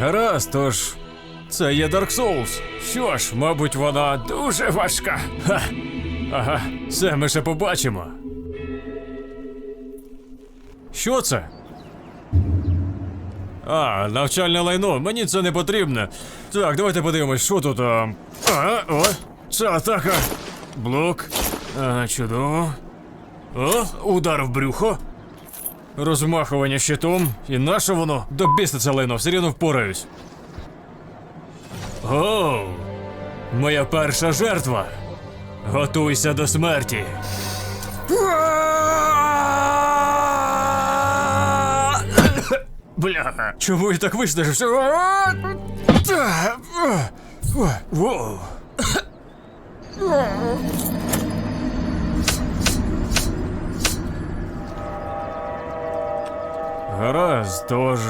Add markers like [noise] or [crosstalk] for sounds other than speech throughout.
Гаразд, тож. Це є Dark Souls. Що ж, мабуть, вона дуже важка. Ха. Ага, це ми ще побачимо. Що це? А, навчальне лайно, мені це не потрібно. Так, давайте подивимось, що тут. А, о, це атака. Блок. А, чудово. О, удар в брюхо. Розмахування щитом. І наше воно? До біса це лайно, все рівно впораюсь. Оу! Моя перша жертва. Готуйся до смерті. [coughs] Бля, чому я так виснажився? [coughs] Воу. Гаразд, тож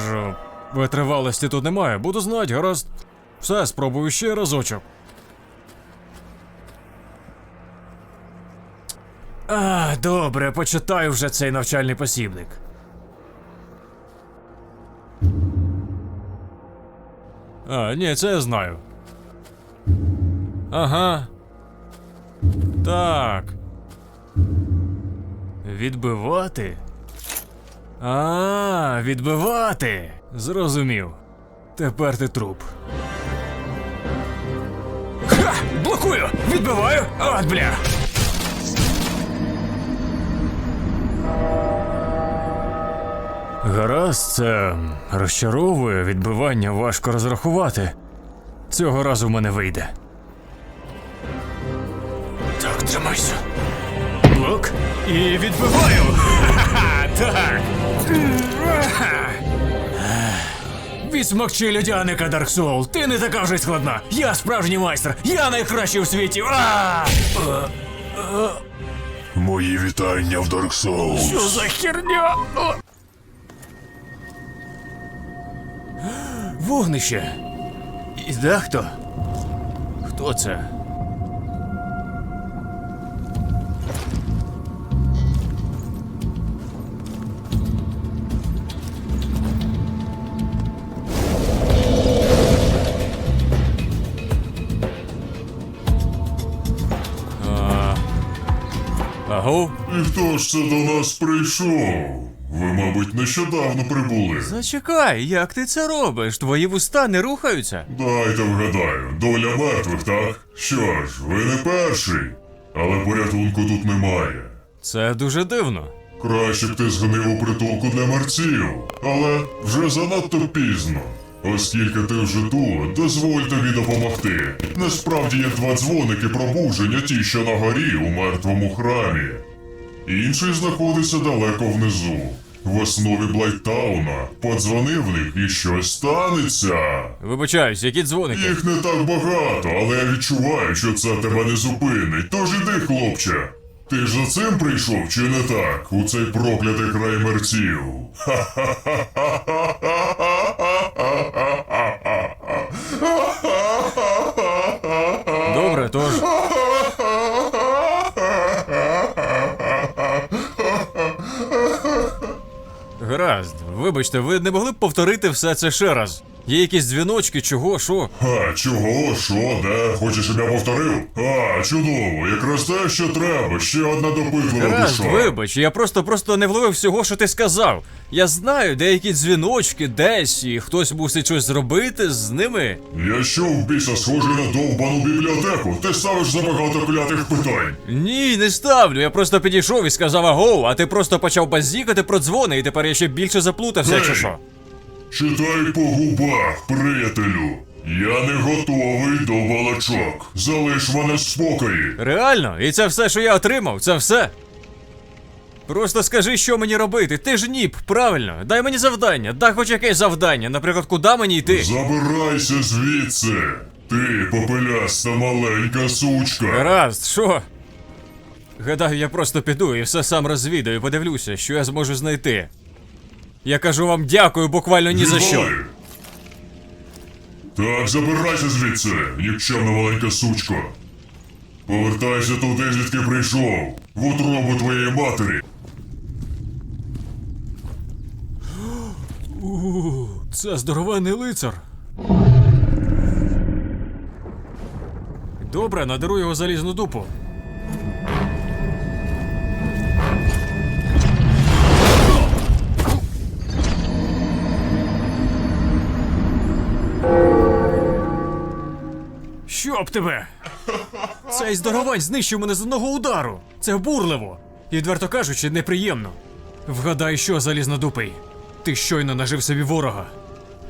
витривалості тут немає. Буду знати, гаразд. Все, спробую ще разочок. А, добре, почитаю вже цей навчальний посібник. А, ні, це я знаю. Ага. Так. Відбивати? А, відбивати. Зрозумів. Тепер ти труп. Ха! Блокую! Відбиваю! От бля! Гаразд, це розчаровує, відбивання важко розрахувати. Цього разу в мене вийде. Тримайся. Блок. І відбиваю. [laughs] Ха-ха, так. Відсмокчи людяника, Dark Soul. Ти не така вже й складна. Я справжній майстер. Я найкращий у світі. А! Мої вітання в Dark Souls. Що за херня? Вогнище. І дехто. Хто це? Аго? І хто ж це до нас прийшов? Ви, мабуть, нещодавно прибули. Зачекай, як ти це робиш? Твої вуста не рухаються? Дайте вгадаю, доля мертвих, так? Що ж, ви не перший, але порятунку тут немає. Це дуже дивно. Краще б ти згнив у притулку для мерців, але вже занадто пізно. Оскільки ти вже тут, дозволь тобі допомогти. Насправді є два дзвоники пробудження, ті, що на горі у мертвому храмі. Інший знаходиться далеко внизу, в основі Блайттауна. Подзвони в них і щось станеться. Вибачаюсь, які дзвоники? Їх не так багато, але я відчуваю, що це тебе не зупинить. Тож іди, хлопче. Ти ж за цим прийшов, чи не так? У цей проклятий край мерців. Добре, вибачте, ви не могли б повторити все це ще раз? Є якісь дзвіночки, чого, що? Ха, чого, що, де? Хочеш, щоб я повторив? А, чудово, якраз те, що треба. Ще одна допитлива душа. вибач, я просто просто не вловив всього, що ти сказав. Я знаю, деякі дзвіночки десь, і хтось мусить щось зробити з ними. Я що в біса схожий на довбану бібліотеку? Ти ставиш забагато клятих питань. Ні, не ставлю. Я просто підійшов і сказав агоу, а ти просто почав базікати про дзвони, і тепер я ще більше заплутався, чи що? Читай по губах, приятелю. Я не готовий до балачок. Залиш мене в спокої. Реально? І це все, що я отримав, це все. Просто скажи, що мені робити. Ти ж ніп, правильно. Дай мені завдання, дай хоч якесь завдання. Наприклад, куди мені йти? Забирайся звідси. Ти попеляста маленька сучка. Гаразд, що? Гадаю, я просто піду і все сам розвідаю, подивлюся, що я зможу знайти. Я кажу вам дякую, буквально ні за що. Так, забирайся звідси, нікчемна маленька сучка. Повертайся туди, звідки прийшов. В утробу твоєї матері. [gasps] Це здоровенний лицар. Добре, надару його залізну дупу. Щоб тебе! Цей здоровань знищив мене з одного удару. Це обурливо. І, відверто кажучи, неприємно. Вгадай, що залізнодупий. Ти щойно нажив собі ворога.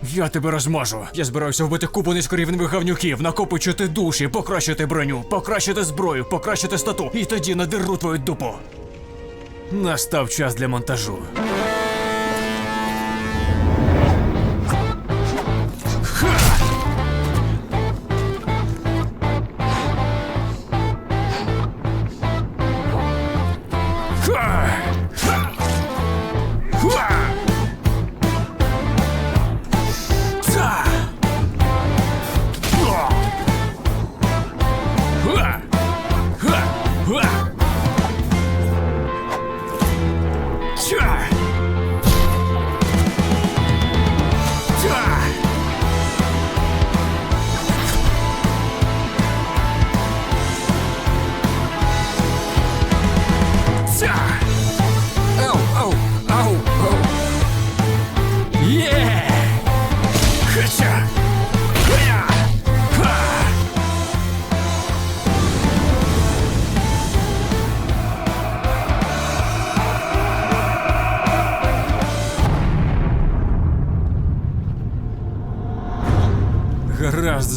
Я тебе розмажу. Я збираюся вбити купу низькорівневих гавнюків, накопичити душі, покращити броню, покращити зброю, покращити стату, і тоді надеру твою дупу. Настав час для монтажу.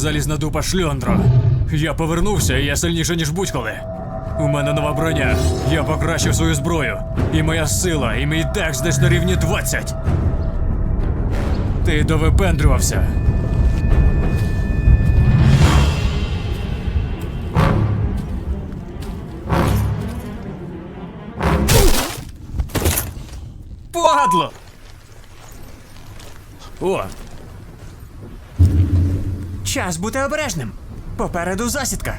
Залізна дупа шльондро. Я повернувся, і я сильніше, ніж будь-коли. У мене нова броня. Я покращив свою зброю. І моя сила, і мій декс десь на рівні 20. Ти довипендрювався. Падло! О, Час бути обережним. Попереду засідка.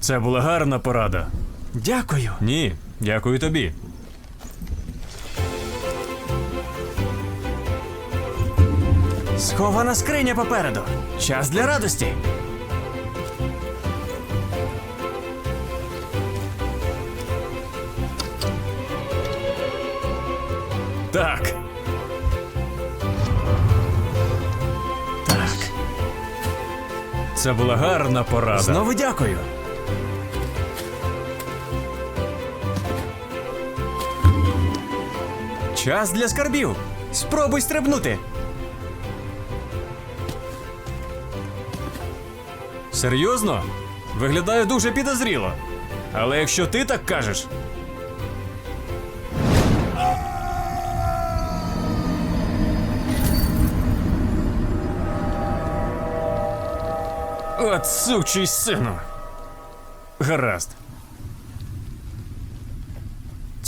Це була гарна порада. Дякую. Ні, дякую тобі. Схована скриня попереду. Час для радості. Так. Так. Це була гарна порада. Знову дякую. Час для скарбів. Спробуй стрибнути. Серйозно? Виглядає дуже підозріло. Але якщо ти так кажеш. От сучий сину. Гаразд.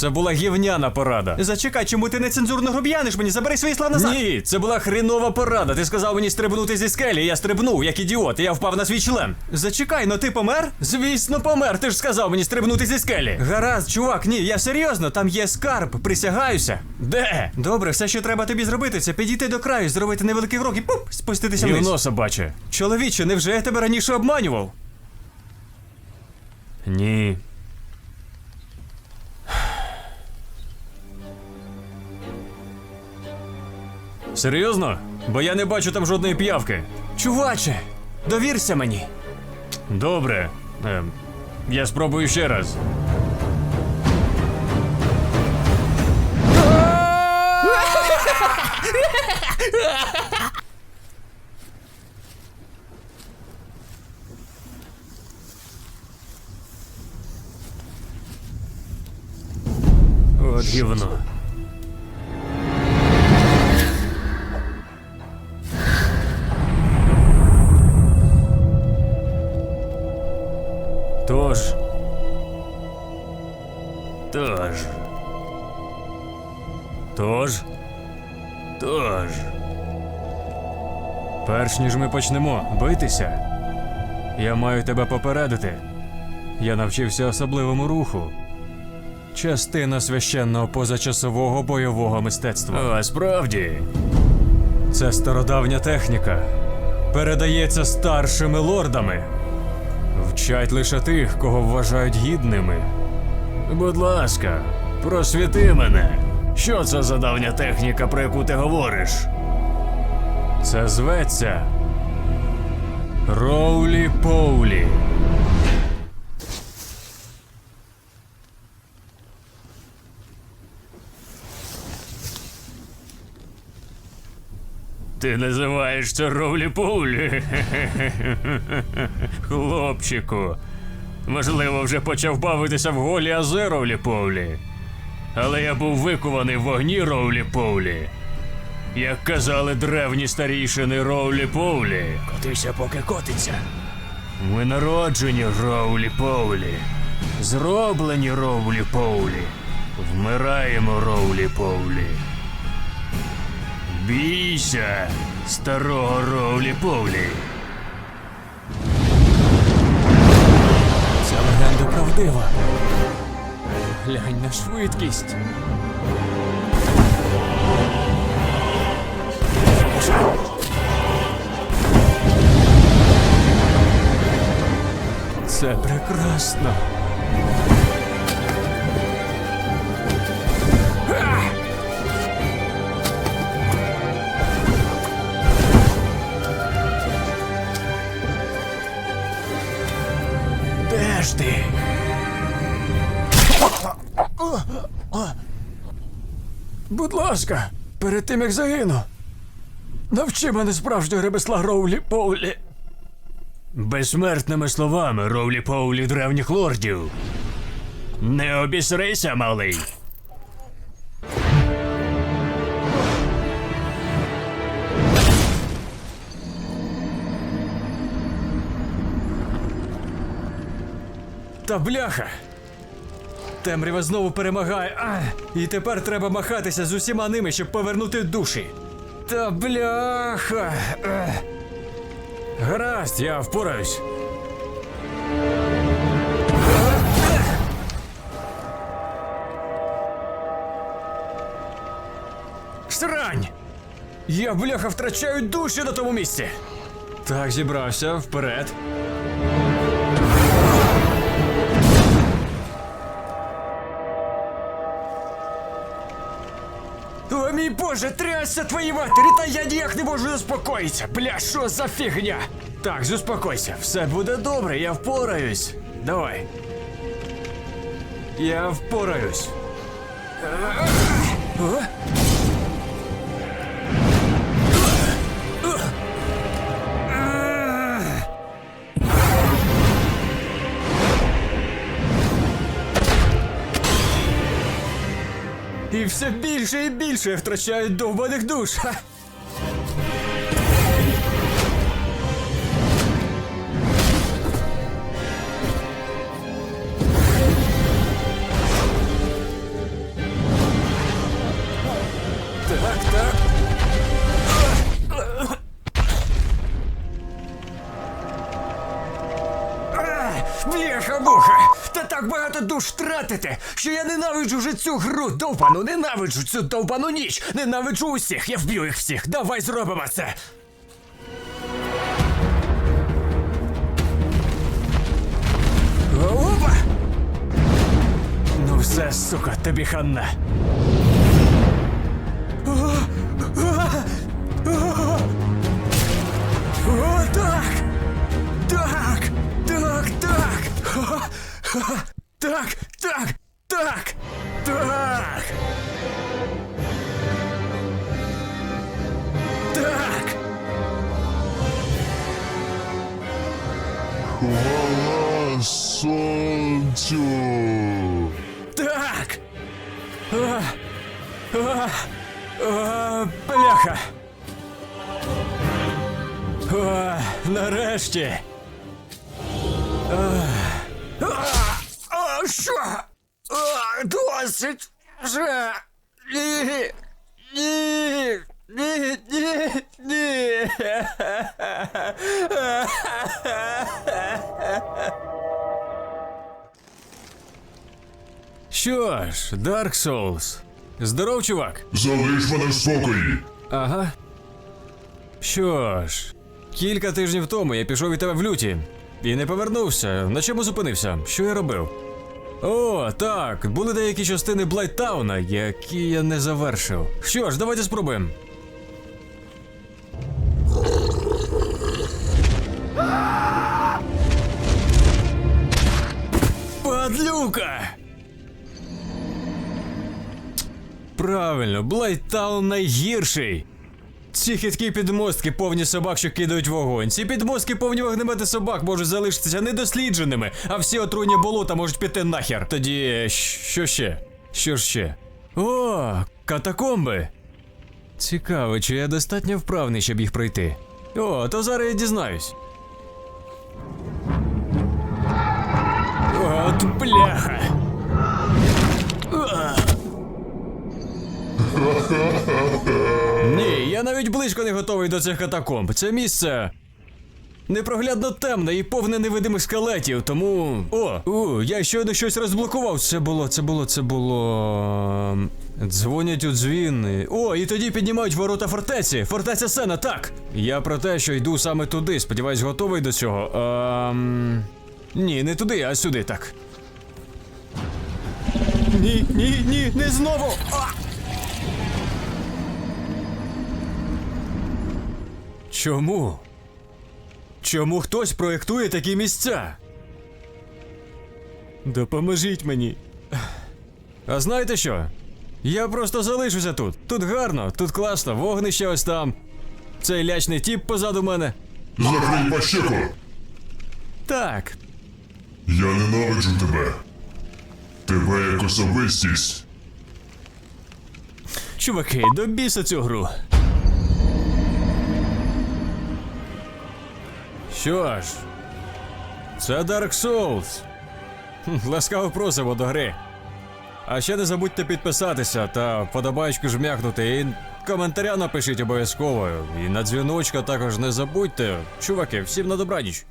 Це була гівняна порада. Зачекай, чому ти нецензурно груб'яниш мені? Забери свої слова назад. Ні, це була хрінова порада. Ти сказав мені стрибнути зі скелі, я стрибнув, як ідіот, і я впав на свій член. Зачекай, ну ти помер? Звісно, помер. Ти ж сказав мені стрибнути зі скелі. Гаразд, чувак, ні, я серйозно, там є скарб, присягаюся. Де? Добре, все, що треба тобі зробити, це підійти до краю, зробити невеликий крок і пуп, спуститися вниз. Гівно собаче. Чоловіче, невже я тебе раніше обманював? Ні. Серйозно? Бо я не бачу там жодної п'явки. Чуваче, довірся мені. Добре. Ем, я спробую ще раз. От гівно. Тож. Тож. Тож. Тож. Перш ніж ми почнемо битися, я маю тебе попередити. Я навчився особливому руху. Частина священного позачасового бойового мистецтва. А справді. Це стародавня техніка. Передається старшими лордами. Вчать лише тих, кого вважають гідними. Будь ласка, просвіти мене. Що це за давня техніка, про яку ти говориш? Це зветься Роулі Поулі. Ти називаєш це Роулі Поулі? [laughs] Хлопчику. Можливо, вже почав бавитися в голі ази Роулі Поулі. Але я був викований в вогні Роулі Поулі. Як казали древні старішини Роулі Поулі. Котися, поки котиться. Ми народжені Роулі Поулі. Зроблені Роулі Поулі. Вмираємо Роулі Поулі. Бійся, старого Роулі Поулі. Ця легенда правдива. Глянь на швидкість. Це прекрасно. Ласка, перед тим як загину. Навчи мене справжнього ремесла Роулі Поулі. Безсмертними словами Роулі Поулі древніх лордів. Не обісрися, малий. Та бляха! Темрява знову перемагає. А, і тепер треба махатися з усіма ними, щоб повернути душі. Та бляха. Ех. Гаразд, я впораюсь. Срань! Я, бляха, втрачаю душі на тому місці. Так, зібрався, вперед. мій боже, трясся твої матері, та я ніяк не можу заспокоїтися. Бля, що за фігня? Так, заспокойся, все буде добре, я впораюсь. Давай. Я впораюсь. Все більше і більше втрачають довбаних душ. Ха! Так багато душ тратите, що я ненавиджу вже цю гру довбану, ненавиджу цю довбану ніч, ненавиджу усіх, я вб'ю їх всіх. Давай зробимо це. Опа! Ну все, сука, тобі хана. нарешті! А, а, Що? А, Досить! Вже! Ні! Ні! Ні, ні, ні. Що ж, Dark Souls. Здоров, чувак. Залиш мене в спокої. Ага. Що ж, кілька тижнів тому я пішов від тебе в люті і не повернувся. На чому зупинився? Що я робив? О, так, були деякі частини Блайттауна, які я не завершив. Що ж, давайте спробуємо. Падлюка! Правильно, Блайттаун найгірший. Ці хиткі підмостки повні собак, що кидають вогонь. Ці підмостки повні вогнемети собак можуть залишитися недослідженими, а всі отруйні болота можуть піти нахер. Тоді що ще? Що ще? О, катакомби. Цікаво, чи я достатньо вправний, щоб їх пройти. О, то зараз я дізнаюсь. От бляха. Ні, [laughs] я навіть близько не готовий до цих катакомб. Це місце. Непроглядно темне і повне невидимих скелетів, тому. О, у, я щойно щось розблокував. Це було, це було, це було. Дзвонять у дзвін. О, і тоді піднімають ворота фортеці. Фортеця Сена, так. Я про те, що йду саме туди. Сподіваюсь, готовий до цього. Ем... Ні, не туди, а сюди, так. Ні, ні, ні, не знову. А! Чому? Чому хтось проєктує такі місця? Допоможіть мені. А знаєте що? Я просто залишуся тут. Тут гарно, тут класно, вогнище ось там. Цей лячний тіп позаду мене. Закрий пащеку. Так, Я ненавиджу тебе. Тебе як особистість. чуваки, до біса цю гру. Що ж, це Dark Souls. Ласкаво просимо до гри. А ще не забудьте підписатися та вподобайку жмякнути і коментаря напишіть обов'язково. І на дзвіночка також не забудьте. Чуваки, всім на добраніч.